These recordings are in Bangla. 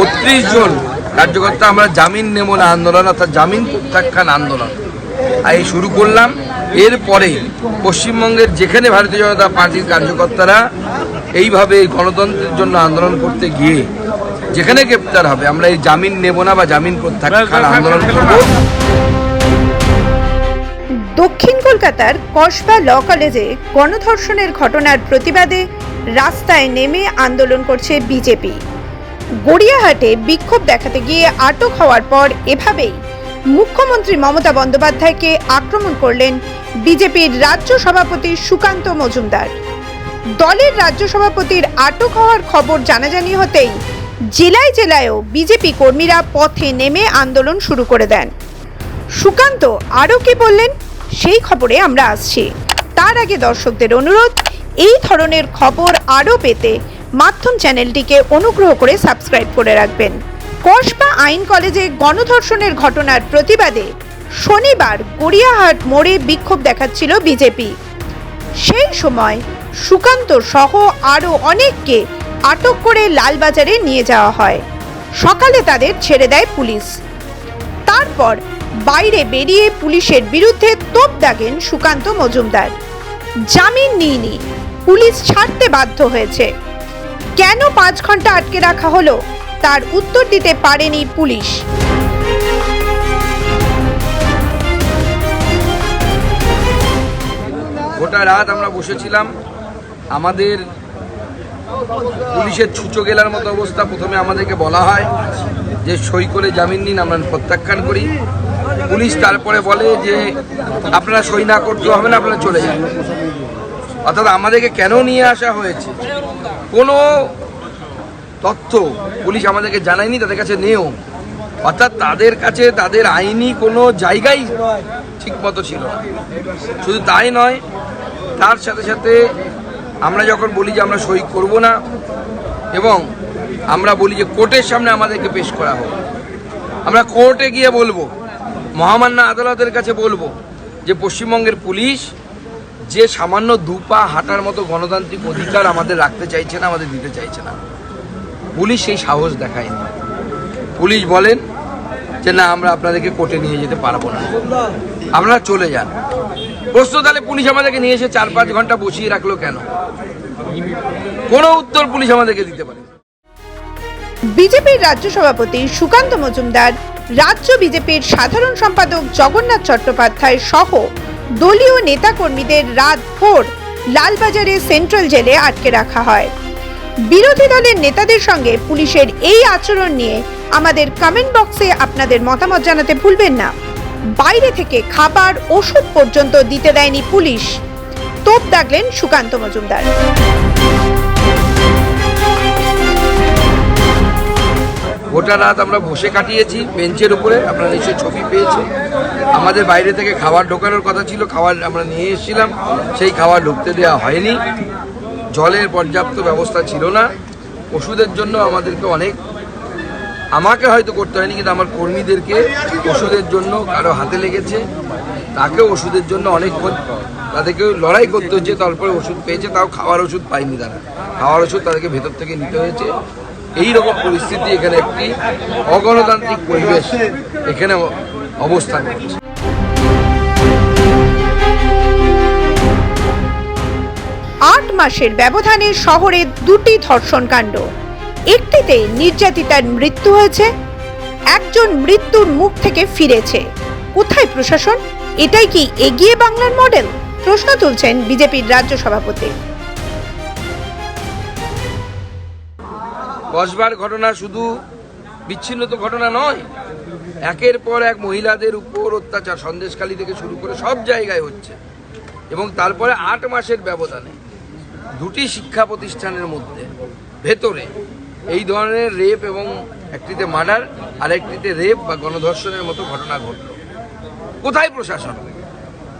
বত্রিশ জন কার্যকর্তা আমরা জামিন নেব না আন্দোলন, অর্থাৎ জামিন প্রত্যাখ্যান আন্দোলন। এই শুরু করলাম, এরপরে পশ্চিমবঙ্গের যেখানে ভারতীয় জনতা পার্টির কার্যকর্তারা এইভাবে গণতন্ত্রের জন্য আন্দোলন করতে গিয়ে যেখানে গ্রেপ্তার হবে, আমরা এই জামিন নেব না বা জামিন প্রত্যাখ্যান আন্দোলন করব। দক্ষিণ কলকাতার কসবা ল কলেজে গণধর্ষণের ঘটনার প্রতিবাদে রাস্তায় নেমে আন্দোলন করছে বিজেপি। গড়িয়াহাটে বিক্ষোভ দেখাতে গিয়ে আটক হওয়ার পর এভাবেই মুখ্যমন্ত্রী মমতা বন্দ্যোপাধ্যায়কে আক্রমণ করলেন বিজেপির রাজ্য সভাপতি সুকান্ত মজুমদার। দলের রাজ্য সভাপতির আটক হওয়ার খবর জানাজানি হতেই জেলায় জেলায়ও বিজেপি কর্মীরা পথে নেমে আন্দোলন শুরু করে দেন। সুকান্ত আরও কি বললেন সেই খবরে আমরা আসছি। তার আগে দর্শকদের অনুরোধ, এই ধরনের খবর আরও পেতে মাধ্যম চ্যানেলটিকে অনুগ্রহ করে সাবস্ক্রাইব করে রাখবেন। কসবা আইন কলেজে গণধর্ষণের ঘটনার প্রতিবাদে শনিবার গড়িয়াহাট মোড়ে বিক্ষোভ দেখাচ্ছিল বিজেপি। সেই সময় সুকান্ত সহ আরও অনেককে আটক করে লালবাজারে নিয়ে যাওয়া হয়। সকালে তাদের ছেড়ে দেয় পুলিশ। তারপর বাইরে বেরিয়ে পুলিশের বিরুদ্ধে তোপ দাগেন সুকান্ত মজুমদার। জামিন নিইনি। পুলিশ ছাড়তে বাধ্য হয়েছে। কেন পাঁচ ঘণ্টা আটকে রাখা হলো? তার উত্তর দিতে পারেনি পুলিশ। গোটা রাত আমরা বসেছিলাম। আমাদের পুলিশের ছুচো গেলার মতো অবস্থা। প্রথমে আমাদেরকে বলা হয় যে সই করে জামিন নিন, আমরা প্রত্যাখ্যান করি। পুলিশ তারপরে বলে যে, আপনারা সই না করতে হবে না, আপনারা চলে যান। অর্থাৎ আমাদেরকে কেন নিয়ে আসা হয়েছে? কোনো তথ্য পুলিশ আমাদেরকে জানায়নি, তাদের কাছে নেও অর্থাৎ তাদের কাছে তাদের আইনি কোনো জায়গাই ঠিক মতো ছিল শুধু তাই নয়, তার সাথে সাথে আমরা যখন বলি যে আমরা সই করব না, এবং আমরা বলি যে কোর্টের সামনে আমাদেরকে পেশ করা হোক, আমরা কোর্টে গিয়ে বলব, মহামান্য আদালতের কাছে বলব যে পশ্চিমবঙ্গের পুলিশ যে সামান্য দুপা হাঁটার মতো গণতান্ত্রিক অধিকার আমাদের রাখতে চাইছে না, আমাদের দিতে চাইছে না। পুলিশ সেই সাহস দেখায়নি। পুলিশ বলেন যে, না, আমরা আপনাদেরকে কোর্টে নিয়ে যেতে পারব না। আপনারা চলে যান। প্রশ্ন, তাহলে পুলিশ আমাদেরকে নিয়ে এসে চার পাঁচ ঘণ্টা বসিয়ে রাখল কেন? কোনো উত্তর পুলিশ আমাদেরকে দিতে পারে বিজেপির রাজ্য সভাপতি সুকান্ত মজুমদার, রাজ্য বিজেপির সাধারণ সম্পাদক জগন্নাথ চট্টোপাধ্যায় সহ দলীয় নেতাকর্মীদের রাত ভোর লালবাজারে সেন্ট্রাল জেলে আটকে রাখা হয়। বিরোধী দলের নেতাদের সঙ্গে পুলিশের এই আচরণ নিয়ে আমাদের কমেন্ট বক্সে আপনাদের মতামত জানাতে ভুলবেন না। বাইরে থেকে খাবার, ওষুধ পর্যন্ত দিতে দেয়নি পুলিশ। তোপ দাগলেন সুকান্ত মজুমদার। গোটা রাত আমরা বসে কাটিয়েছি, বেঞ্চের উপরে, আপনারা নিশ্চয়ই ছবি পেয়েছেন। আমাদের বাইরে থেকে খাবার ঢোকানোর কথা ছিল, খাবার আমরা নিয়ে এসেছিলাম, সেই খাবার ঢুকতে দেওয়া হয়নি। জলের পর্যাপ্ত ব্যবস্থা ছিল না। ওষুধের জন্য আমাদেরকে অনেক, আমাকে হয়তো করতে হয়নি, কিন্তু আমার কর্মীদেরকে ওষুধের জন্য কারও হাতে লেগেছে। তাকেও ওষুধের জন্য অনেকক্ষণ তাদেরকে লড়াই করতে হচ্ছে, তারপরে ওষুধ পেয়েছে, তাও খাওয়ার ওষুধ পায়নি তারা। খাওয়ার ওষুধ তাদেরকে ভেতর থেকে নিতে হয়েছে। এই রকম পরিস্থিতি এখানে একটি অগণতান্ত্রিক পরিবেশ এখানে অবস্থান করছে। আট মাসের ব্যবধানে শহরে দুটি ধর্ষণ কাণ্ড একটিতে নির্যাতিতার মৃত্যু হয়েছে, একজন মৃত্যুর মুখ থেকে ফিরেছে। কোথায় প্রশাসন? এটাই কি এগিয়ে বাংলার মডেল? প্রশ্ন তুলছেন বিজেপির রাজ্য সভাপতি। কসবার ঘটনা শুধু বিচ্ছিন্ন তো ঘটনা নয়, একের পর এক মহিলাদের উপর অত্যাচার, সন্দেশখালী থেকে শুরু করে সব জায়গায় হচ্ছে। এবং তারপরে আট মাসের ব্যবধানে দুটি শিক্ষা প্রতিষ্ঠানের মধ্যে, ভেতরে এই ধরনের রেপ এবং একটিতে মার্ডার আর একটিতে রেপ বা গণধর্ষণের মতো ঘটনা ঘটল। কোথায় প্রশাসন?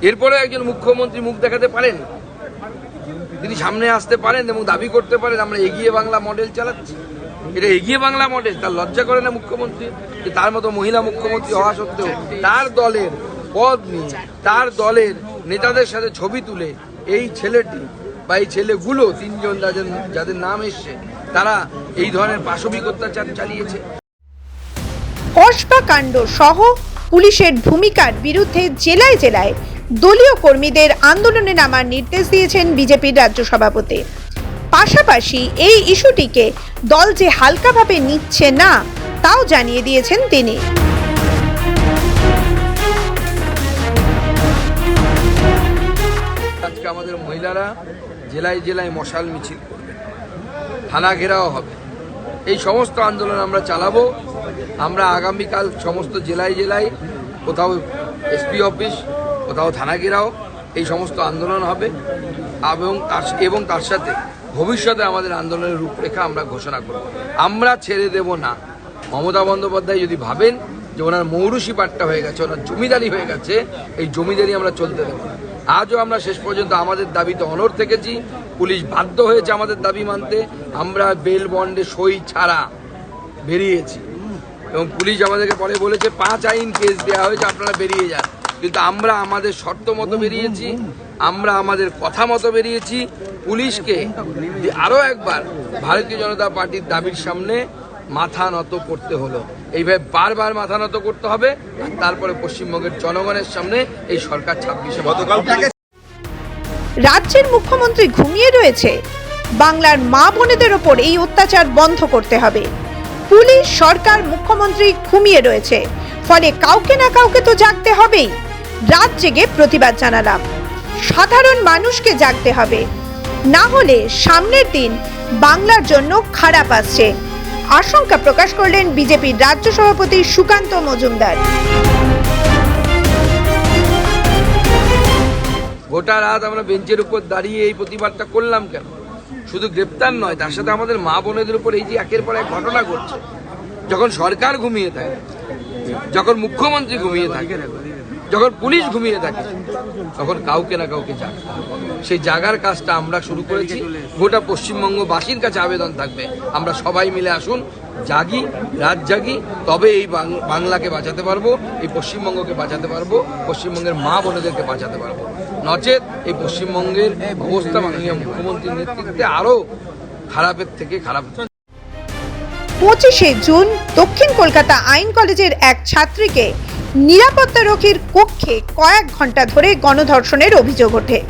এরপরে একজন মুখ্যমন্ত্রী মুখ দেখাতে পারেন? তিনি সামনে আসতে পারেন এবং দাবি করতে পারেন, আমরা এগিয়ে বাংলা মডেল চালাচ্ছি। এটা এগিয়ে বাংলা মডেল, তার লজ্জা করে না মুখ্যমন্ত্রী? তার মতো মহিলা মুখ্যমন্ত্রী হওয়া সত্ত্বেও তার দলের পদ নিয়ে, তার দলের নেতাদের সাথে ছবি তুলে এই ছেলেটি বা এই ছেলেগুলো তিনজন যাদের যাদের নাম এসছে, তারা এই ধরনের পাশবিক অত্যাচার চালিয়েছে। কসবা কাণ্ড সহ পুলিশের ভূমিকার বিরুদ্ধে জেলায় জেলায় দলীয় কর্মীদের আন্দোলনে নামার নির্দেশ দিয়েছেন বিজেপির রাজ্য সভাপতি। পাশাপাশি এই ইস্যুটিকে দল যে হালকাভাবে নিচ্ছে না, তাও জানিয়ে দিয়েছেন তিনি। আজকে আমাদের মহিলারা জেলায় জেলায় মশাল মিছিল করবে। থানা ঘেরাও হবে। এই সমস্ত আন্দোলন আমরা চালাবো। আমরা আগামীকাল সমস্ত জেলায় জেলায় কোথাও এসপি অফিস, কোথাও থানা ঘেরাও, এই সমস্ত আন্দোলন হবে। এবং তার এবং তার সাথে ভবিষ্যতে আমাদের আন্দোলনের রূপরেখা আমরা ঘোষণা করব। আমরা ছেড়ে দেব না। মমতা বন্দ্যোপাধ্যায় যদি ভাবেন যে ওনার মৌরুষি পাট্টা হয়ে গেছে, ওনার জমিদারি হয়ে গেছে, এই জমিদারি আমরা চলতে দেবো না। আজও আমরা শেষ পর্যন্ত আমাদের দাবিতে অনড় থেকেছি। পুলিশ বাধ্য হয়েছে আমাদের দাবি মানতে। আমরা বেল বন্ডে সই ছাড়া বেরিয়েছি। এবং পুলিশ আমাদেরকে পরে বলেছে, পাঁচ আইন কেস দেওয়া হয়েছে, আপনারা বেরিয়ে যান। কিন্তু আমরা আমাদের শর্ত মতো বেরিয়েছি। আমরা আমাদের কথা মতো বেরিয়েছি। পুলিশকে আরও একবার ভারতীয় জনতা পার্টির দাবির সামনে মাথা নত করতে হলো। এইভাবে বারবার মাথা নত করতে হবে আর তারপরে পশ্চিমবঙ্গের জনগণের সামনে এই সরকার ছাব্বিশে গতকাল রাজ্যের মুখ্যমন্ত্রী ঘুমিয়ে রয়েছে। বাংলার মা বোনেদের ওপর এই অত্যাচার বন্ধ করতে হবে। পুলিশ সরকার মুখ্যমন্ত্রী ঘুমিয়ে রয়েছে। ফলে কাউকে না কাউকে তো জাগতে হবেই। রাত জেগে প্রতিবাদ জানালাম। সাধারণ মানুষকে জাগতে হবে। না হলে সামনের দিন বাংলার জন্য খারাপ আসছে। আশঙ্কা প্রকাশ করলেন বিজেপির রাজ্য সভাপতি সুকান্ত মজুমদার। গোটা রাত আমরা বেঞ্চের উপর দাঁড়িয়ে এই প্রতিবাদটা করলাম কেন? শুধু গ্রেপ্তার নয়, তার সাথে আমাদের মা বোনেদের উপর এই যে একের পর এক ঘটনা ঘটছে, যখন সরকার ঘুমিয়ে থাকে, যখন মুখ্যমন্ত্রী ঘুমিয়ে থাকে যখন পুলিশ ঘুমিয়ে থাকে, তখন কাউকে না কাউকে জাগতে সেই জাগার কাজটা আমরা শুরু করেছি। গোটা পশ্চিমবঙ্গবাসীর কাছে আবেদন থাকবে। আমরা সবাই মিলে আসুন, জাগি, রাত জাগি, তবে এই বাংলাকে বাঁচাতে পারব, এই পশ্চিমবঙ্গকে বাঁচাতে পারব, পশ্চিমবঙ্গের মা বোনেদেরকে বাঁচাতে পারব। নচেত এই পশ্চিমবঙ্গের অবস্থা মাননীয় মুখ্যমন্ত্রীর নেতৃত্বে আরও খারাপের থেকে খারাপ পঁচিশে জুন দক্ষিণ কলকাতা আইন কলেজের এক ছাত্রীকে নিরাপত্তারক্ষীর কক্ষে কয়েক ঘণ্টা ধরে গণধর্ষণের অভিযোগ ওঠে।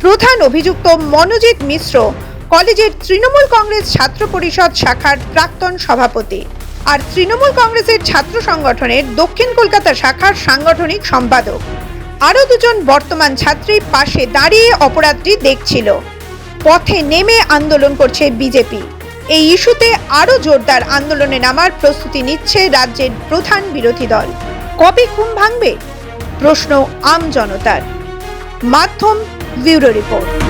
প্রধান অভিযুক্ত মনোজিৎ মিশ্র কলেজের তৃণমূল কংগ্রেস ছাত্র পরিষদ শাখার প্রাক্তন সভাপতি আর তৃণমূল কংগ্রেসের ছাত্র সংগঠনের দক্ষিণ কলকাতা শাখার সাংগঠনিক সম্পাদক। আরও দুজন বর্তমান ছাত্রী পাশে দাঁড়িয়ে অপরাধটি দেখছিল। পথে নেমে আন্দোলন করছে বিজেপি। এই ইস্যুতে আরও জোরদার আন্দোলনে নামার প্রস্তুতি নিচ্ছে রাজ্যের প্রধান বিরোধী দল। কবে ঘুম ভাঙবে? প্রশ্ন আমজনতার মাধ্যম ব্যুরো রিপোর্ট।